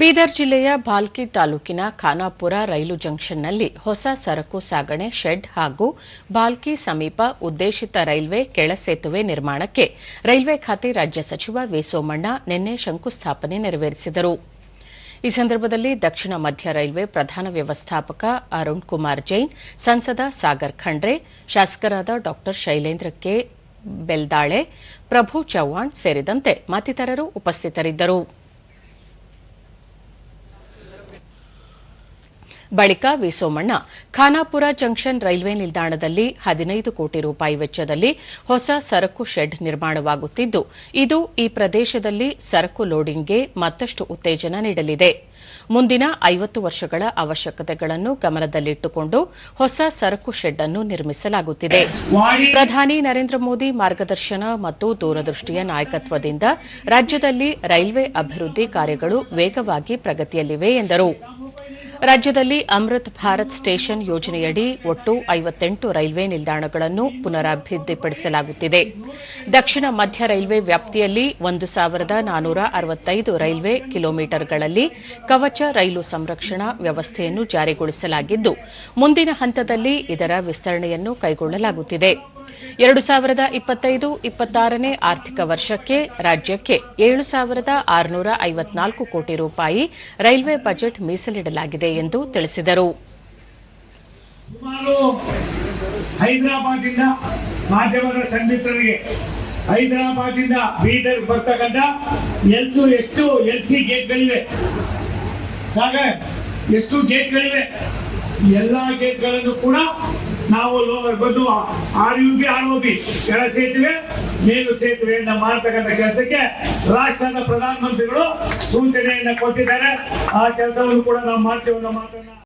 ಬೀದರ್ ಜಿಲ್ಲೆಯ ಭಾಲ್ಕಿ ತಾಲೂಕಿನ ಖಾನಾಪುರ ರೈಲು ಜಂಕ್ಷನ್ನಲ್ಲಿ ಹೊಸ ಸರಕು ಸಾಗಣೆ, ಶೆಡ್ ಹಾಗೂ ಭಾಲ್ಕಿ ಸಮೀಪ ಉದ್ದೇಶಿತ ರೈಲ್ವೆ ಕೆಳಸೇತುವೆ ನಿರ್ಮಾಣಕ್ಕೆ ರೈಲ್ವೆ ಖಾತೆ ರಾಜ್ಯ ಸಚಿವ ವಿ ಸೋಮಣ್ಣ ನಿನ್ನೆ ಶಂಕುಸ್ಥಾಪನೆ ನೆರವೇರಿಸಿದರು. ಈ ಸಂದರ್ಭದಲ್ಲಿ ದಕ್ಷಿಣ ಮಧ್ಯ ರೈಲ್ವೆ ಪ್ರಧಾನ ವ್ಯವಸ್ಥಾಪಕ ಅರುಣ್ ಕುಮಾರ್ ಜೈನ್, ಸಂಸದ ಸಾಗರ್ ಖಂಡ್ರೆ, ಶಾಸಕರಾದ ಡಾ ಶೈಲೇಂದ್ರ ಕೆ ಬೆಲ್ದಾಳೆ, ಪ್ರಭು ಚೌಹಾಣ್ ಸೇರಿದಂತೆ ಮತ್ತಿತರರು ಉಪಸ್ಥಿತರಿದ್ದರು. ಬಳಿಕ V Somanna Khanapur junction railway ನಿಲ್ದಾಣದಲ್ಲಿ ಹದಿನೈದು ಕೋಟಿ ರೂಪಾಯಿ ವೆಚ್ಚದಲ್ಲಿ ಹೊಸ ಸರಕು ಶೆಡ್ ನಿರ್ಮಾಣವಾಗುತ್ತಿದ್ದು, ಇದು ಈ ಪ್ರದೇಶದಲ್ಲಿ ಸರಕು ಲೋಡಿಂಗ್ಗೆ ಮತ್ತಷ್ಟು ಉತ್ತೇಜನ ನೀಡಲಿದೆ. ಮುಂದಿನ ಐವತ್ತು ವರ್ಷಗಳ ಅವಶ್ಯಕತೆಗಳನ್ನು ಗಮನದಲ್ಲಿಟ್ಟುಕೊಂಡು ಹೊಸ ಸರಕು ಶೆಡ್ ಅನ್ನು ನಿರ್ಮಿಸಲಾಗುತ್ತಿದೆ. ಪ್ರಧಾನಿ ನರೇಂದ್ರ ಮೋದಿ ಮಾರ್ಗದರ್ಶನ ಮತ್ತು ದೂರದೃಷ್ಟಿಯ ನಾಯಕತ್ವದಿಂದ ರಾಜ್ಯದಲ್ಲಿ ರೈಲ್ವೆ ಅಭಿವೃದ್ಧಿ ಕಾರ್ಯಗಳು ವೇಗವಾಗಿ ಪ್ರಗತಿಯಲ್ಲಿವೆ ಎಂದರು. ರಾಜ್ಯದಲ್ಲಿ ಅಮೃತ್ ಭಾರತ್ ಸ್ಟೇಷನ್ ಯೋಜನೆಯಡಿ ಒಟ್ಟು ಐವತ್ತೆಂಟು ರೈಲ್ವೆ ನಿಲ್ದಾಣಗಳನ್ನು ಪುನರಾಭಿವೃದ್ಧಿಪಡಿಸಲಾಗುತ್ತಿದೆ. ದಕ್ಷಿಣ ಮಧ್ಯ ರೈಲ್ವೆ ವ್ಯಾಪ್ತಿಯಲ್ಲಿ ಒಂದು ಸಾವಿರದ ನಾನೂರ ಅರವತ್ತೈದು ರೈಲ್ವೆ ಕಿಲೋಮೀಟರ್ಗಳಲ್ಲಿ ಕವಚ ರೈಲು ಸಂರಕ್ಷಣಾ ವ್ಯವಸ್ಥೆಯನ್ನು ಜಾರಿಗೊಳಿಸಲಾಗಿದ್ದು, ಮುಂದಿನ ಹಂತದಲ್ಲಿ ಇದರ ವಿಸ್ತರಣೆಯನ್ನು ಕೈಗೊಳ್ಳಲಾಗುತ್ತಿದೆ. ಎರಡು ಸಾವಿರದ ಇಪ್ಪತ್ತೈದು, ಇಪ್ಪತ್ತಾರನೇ ಆರ್ಥಿಕ ವರ್ಷಕ್ಕೆ ರಾಜ್ಯಕ್ಕೆ ಏಳು ಸಾವಿರದ ಆರುನೂರ ಐವತ್ನಾಲ್ಕು ಕೋಟಿ ರೂಪಾಯಿ ರೈಲ್ವೆ ಬಜೆಟ್ ಮೀಸಲಿಡಲಾಗಿದೆ ಎಂದು ತಿಳಿಸಿದರು. ಸುಮಾರು ಮಾಧ್ಯಮದ ಸಂಮಿತ್ರರಿಗೆ ಹೈದರಾಬಾದಿಂದ ಬೀದರ್ ಬರ್ತಕ್ಕಂಥ ಎಷ್ಟು ಎಷ್ಟು ಎಲ್ ಸಿ ಗೇಟ್ಗಳಿವೆ? ಸಾಗ ಎಷ್ಟು ಗೇಟ್ಗಳಿವೆ? ಎಲ್ಲ ಗೇಟ್ಗಳನ್ನು ಕೂಡ ನಾವು ಬಂದು R U B R O B ಕೆಳ ಸೇತುವೆ, ಮೇಲು ಸೇತುವೆಯನ್ನ ಮಾಡ್ತಕ್ಕಂಥ ಕೆಲಸಕ್ಕೆ ರಾಷ್ಟ್ರದ ಪ್ರಧಾನಮಂತ್ರಿಗಳು ಸೂಚನೆಯನ್ನ ಕೊಟ್ಟಿದ್ದಾರೆ. ಆ ಕೆಲಸವನ್ನು ಕೂಡ ನಾವು ಮಾಡ್ತೇವೆ ಅನ್ನೋ ಮಾತನ್ನ